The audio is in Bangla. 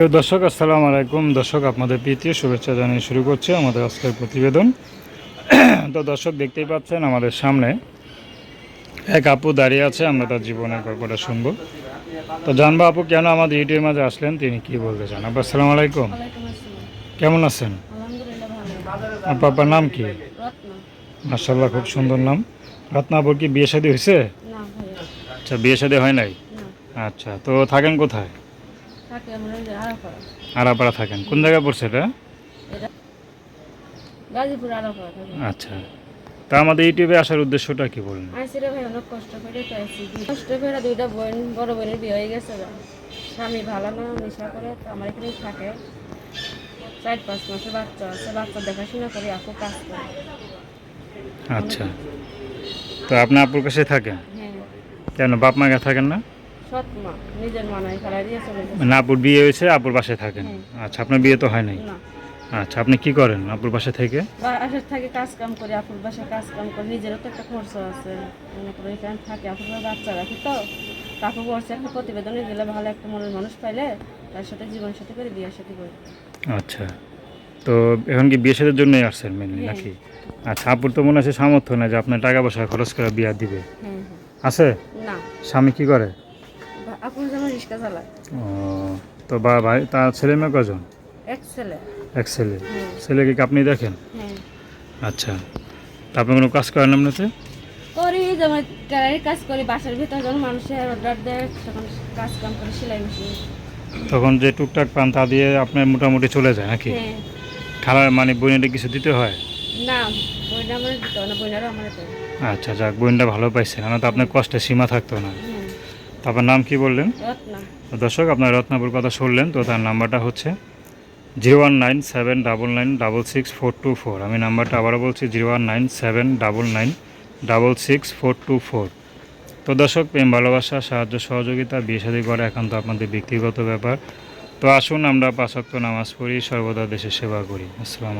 দর্শক আসসালামু আলাইকুম। দর্শক আপনাদের প্রীতি শুভেচ্ছা জানিয়ে শুরু করছি আমাদের আজকের প্রতিবেদন। তো দর্শক দেখতেই পাচ্ছেন আমাদের সামনে এক আপু দাঁড়িয়ে আছে আমরা তার জীবনের গল্পটা শুনব। তো জানব আপু কেন আমাদের ইউটিউবের মাঝে আসলেন তিনি কি বলতে চান? আপু আসসালামু আলাইকুম। কেমন আছেন? ভালো আপনার নাম কি? মার্শাল্লাহ খুব সুন্দর নাম। রত্না আপুর কি বিয়ে শাদী হয়েছে? আচ্ছা বিয়ে শাদী হয় নাই? আচ্ছা তো থাকেন কোথায়? থাকে আমরা থাকেন। কোন জায়গায় পড়ছে এটা? গাজীপুর থাকে। আচ্ছা। তা আমাদের ইউটিউবে আসার উদ্দেশ্যটা কি বলুন? ভাই অনেক কষ্ট করে তো কষ্ট করে দুইটা বোন বড় বোনের বিয়ে হয়ে গেছে স্বামী ভালো না নেশা করে তো আমার এখানেই থাকে। চার পাঁচ মাসের বাচ্চা আছে বাচ্চা দেখাশোনা করে আপু কাজ করে। আচ্ছা। তো আপনি আপুর কাছে থাকেন? হ্যাঁ। কেন বাপ মা থাকেন না? সৎ মা নিজের মানায় ফেলাই দিয়ে চলে গেছে। মানে আপুর বিয়ে হয়েছে আপুর বাসায় থাকেন। আচ্ছা আপনার বিয়ে তো হয় নাই? না। আচ্ছা আপনি কি করেন আপুর বাসা থেকে? বাসার থাকে কাজ কাম করে আপুর বাসায় কাজ কাম করে নিজেরও তো একটা খরচ আছে। মনে করে এখানে থাকে আপুর বাচ্চা রাখি তো। তারপর বলছে একটা প্রতিবেদনে গেলে ভালো একটা মনের মানুষ পাইলে তার সাথে জীবন সাথী করে বিয়ের সাথে করে। আচ্ছা। তো এখন কি বিয়ে সাথের জন্যই আসছেন মেনলি হ্যাঁ। নাকি? আচ্ছা আপুর তো মনে আছে সামর্থ্য না যে আপনার টাকা পয়সা খরচ করে বিয়া দিবে। আছে? না। স্বামী কি করে? আপুর রিক্সা চালায়। ও তো বা ভাই তার ছেলে মেয়ে কজন এক ছেলে। এক ছেলে। ছেলেকে কি আপনি দেখেন? হ্যাঁ। আচ্ছা। আপনি কোনো কাজ করেন এমনিতে করি যেমন কাজ করি বাসার ভিতর যখন মানুষের অর্ডার দেয় তখন কাজ কাম করে সেলাই মেশিন। তখন যে টুকটাক পান তা দিয়ে আপনার মোটামুটি চলে যায় নাকি? হ্যাঁ। খালা মানে বোনের কিছু দিতে হয়? না বইটা আমার দিতে না বইনারও আমার আচ্ছা যাক বোনটা ভালো পাইছেন না তো আপনার কষ্টের সীমা থাকতো না। আপনার নাম কি বললেন? রত্না। দর্শক আপনার রত্নাপুর কথা শুনলেন তো তার নাম্বারটা হচ্ছে zero one nine seven double nine double six four two four. আমি নাম্বারটা আবারও বলছি zero one nine seven double nine double six four two four. তো দর্শক প্রেম ভালোবাসা সাহায্য সহযোগিতা বিয়ে শাদী করা একান্ত আপনাদের ব্যক্তিগত ব্যাপার। তো আসুন আমরা পাঁচক্ত নামাজ পড়ি সর্বদা দেশের সেবা করি। আসসালামু